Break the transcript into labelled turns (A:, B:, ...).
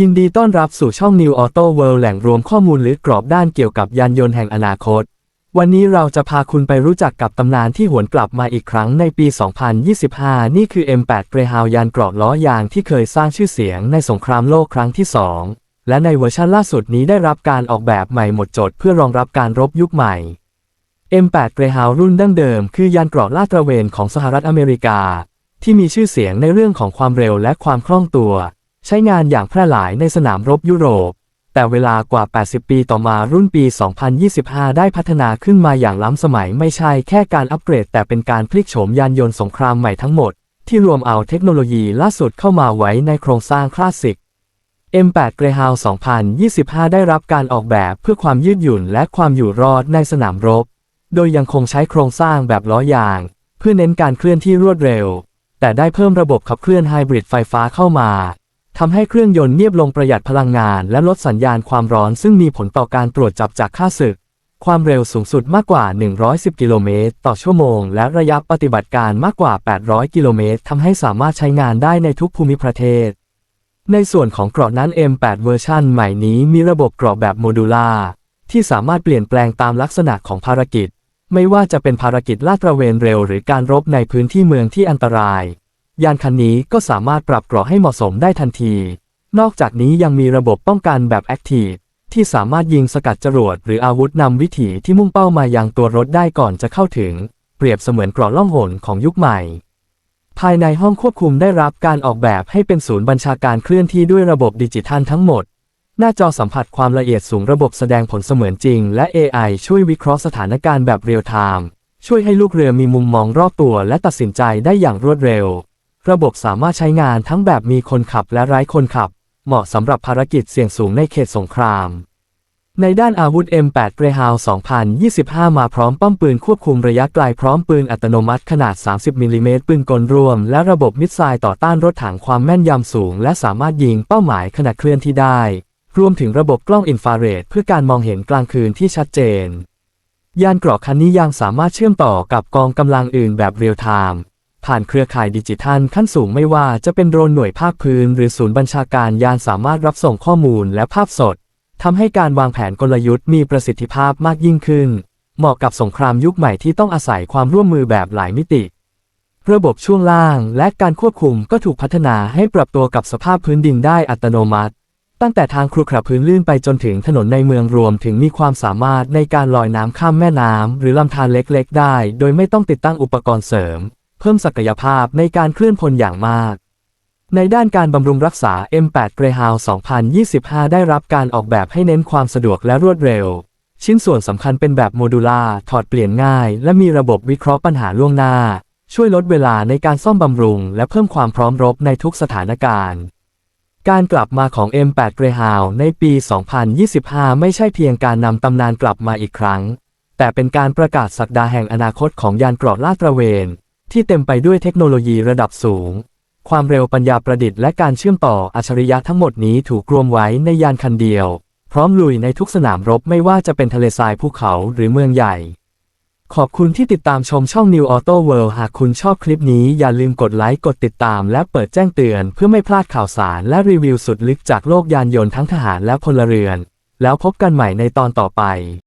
A: ยินดีต้อนรับสู่ช่อง New Auto World แหล่งรวมข้อมูลลึกกรอบด้านเกี่ยวกับยานยนต์แห่งอนาคต วันนี้เราจะพาคุณไปรู้จักกับตำนานที่หวนกลับมาอีกครั้งในปี 2025 นี่คือ M8 Greyhound ยานเกราะล้อยางที่เคยสร้างชื่อเสียงในสงครามโลกครั้งที่ 2 และในเวอร์ชันล่าสุดนี้ได้รับการออกแบบใหม่หมดจดเพื่อรองรับการรบยุคใหม่ M8 Greyhound รุ่นดั้งเดิมคือยานเกราะลาดตระเวนของสหรัฐอเมริกา ที่มีชื่อเสียงในเรื่องของความเร็วและความคล่องตัว ใช้งานอย่างแพร่หลายในสนามรบยุโรป แต่เวลากว่า 80 ปีต่อมารุ่นปี 2025 ได้พัฒนาขึ้นมาอย่างล้ำสมัยไม่ใช่แค่การอัปเกรด แต่เป็นการพลิกโฉมยานยนต์สงครามใหม่ทั้งหมด ที่รวมเอาเทคโนโลยีล่าสุดเข้ามาไว้ในโครงสร้างคลาสสิก M8 Greyhound 2025 ได้รับการออกแบบเพื่อความยืดหยุ่นและความอยู่รอดในสนามรบ โดยยังคงใช้โครงสร้างแบบล้อยาง เพื่อเน้นการเคลื่อนที่รวดเร็ว แต่ได้เพิ่มระบบขับเคลื่อนไฮบริดไฟฟ้าเข้ามา ทำให้เครื่องยนต์เงียบลงประหยัดพลังงาน และลดสัญญาณความร้อนซึ่งมีผลต่อการตรวจจับจากค่าศึก ความเร็วสูงสุดมากกว่า 110 กิโลเมตรต่อชั่วโมง และระยะปฏิบัติการมากกว่า 800 กิโลเมตรทำให้สามารถใช้งานได้ในทุกภูมิประเทศ ในส่วนของเกราะนั้น M8 เวอร์ชันใหม่นี้มีระบบเกราะแบบโมดูล่าที่สามารถเปลี่ยนแปลงตามลักษณะของภารกิจ ไม่ว่าจะเป็นภารกิจลาดตระเวนเร็วหรือการรบในพื้นที่เมืองที่อันตราย ยานคันนี้ก็สามารถปรับเกราะให้เหมาะสมได้ทันที นอกจากนี้ยังมีระบบป้องกันแบบแอคทีฟที่สามารถยิงสกัดจรวดหรืออาวุธนำวิถีที่มุ่งเป้ามายังตัวรถได้ก่อนจะเข้าถึง เปรียบเสมือนเกราะล่องหนของยุคใหม่ ภายในห้องควบคุมได้รับการออกแบบให้เป็นศูนย์บัญชาการเคลื่อนที่ด้วยระบบดิจิทัลทั้งหมด หน้าจอสัมผัสความละเอียดสูงระบบแสดงผลเสมือนจริง และ AI ช่วยวิเคราะห์สถานการณ์แบบเรียลไทม์ช่วยให้ลูกเรือมีมุมมองรอบตัวและตัดสินใจได้อย่างรวดเร็ว ระบบสามารถใช้งานทั้งแบบมีคนขับและไร้คนขับ เหมาะสำหรับภารกิจเสี่ยงสูงในเขตสงคราม ในด้านอาวุธ M8 Greyhound 2025 มาพร้อมป้อมปืนควบคุมระยะไกลพร้อมปืนอัตโนมัติขนาด 30มิลลิเมตรปืนกลรวม และระบบมิสไซล์ต่อต้านรถถังความแม่นยำสูง และสามารถยิงเป้าหมายขณะเคลื่อนที่ได้ รวมถึงระบบกล้องอินฟราเรดเพื่อการมองเห็นกลางคืนที่ชัดเจน ยานเกราะคันนี้ยังสามารถเชื่อมต่อกับกองกำลังอื่นแบบเรียลไทม์ ผ่านเครือข่ายดิจิทัลขั้นสูงไม่ว่าจะเป็นโดรนหน่วยภาคพื้น หรือศูนย์บัญชาการยานสามารถรับส่งข้อมูลและภาพสดทำให้การวางแผนกลยุทธ์มีประสิทธิภาพมากยิ่งขึ้น เหมาะกับสงครามยุคใหม่ที่ต้องอาศัยความร่วมมือแบบหลายมิติ ระบบช่วงล่างและการควบคุมก็ถูกพัฒนาให้ปรับตัวกับสภาพพื้นดินได้อัตโนมัติ ตั้งแต่ทางครุขระพื้นลื่นไปจนถึงถนนในเมืองรวมถึงมีความสามารถในการลอยน้ำข้ามแม่น้ำหรือลำธารเล็กๆ ได้ โดยไม่ต้องติดตั้งอุปกรณ์เสริม เพิ่มศักยภาพในการเคลื่อนพลอย่างมาก ในด้านการบำรุงรักษา M8 Greyhound 2025 ได้รับการออกแบบให้เน้นความสะดวกและรวดเร็ว ชิ้นส่วนสำคัญเป็นแบบโมดูล่าถอดเปลี่ยนง่าย และมีระบบวิเคราะห์ปัญหาล่วงหน้า ช่วยลดเวลาในการซ่อมบำรุง และเพิ่มความพร้อมรบในทุกสถานการณ์การกลับมาของ M8 Greyhound ในปี 2025 ไม่ใช่เพียงการนำตำนานกลับมาอีกครั้ง แต่เป็นการประกาศสักดาแห่งอนาคตของยานเกราะลาดตระเวน ที่เต็มไปด้วยเทคโนโลยีระดับสูง ความเร็วปัญญาประดิษฐ์และการเชื่อมต่ออัจฉริยะทั้งหมดนี้ถูกรวมไว้ในยานคันเดียว พร้อมลุยในทุกสนามรบไม่ว่าจะเป็นทะเลทรายภูเขาหรือเมืองใหญ่ ขอบคุณที่ติดตามชมช่อง New Auto World หากคุณชอบคลิปนี้อย่าลืมกดไลค์กดติดตาม และเปิดแจ้งเตือนเพื่อไม่พลาดข่าวสารและรีวิวสุดลึกจากโลกยานยนต์ทั้งทหารและพลเรือน แล้วพบกันใหม่ในตอนต่อไป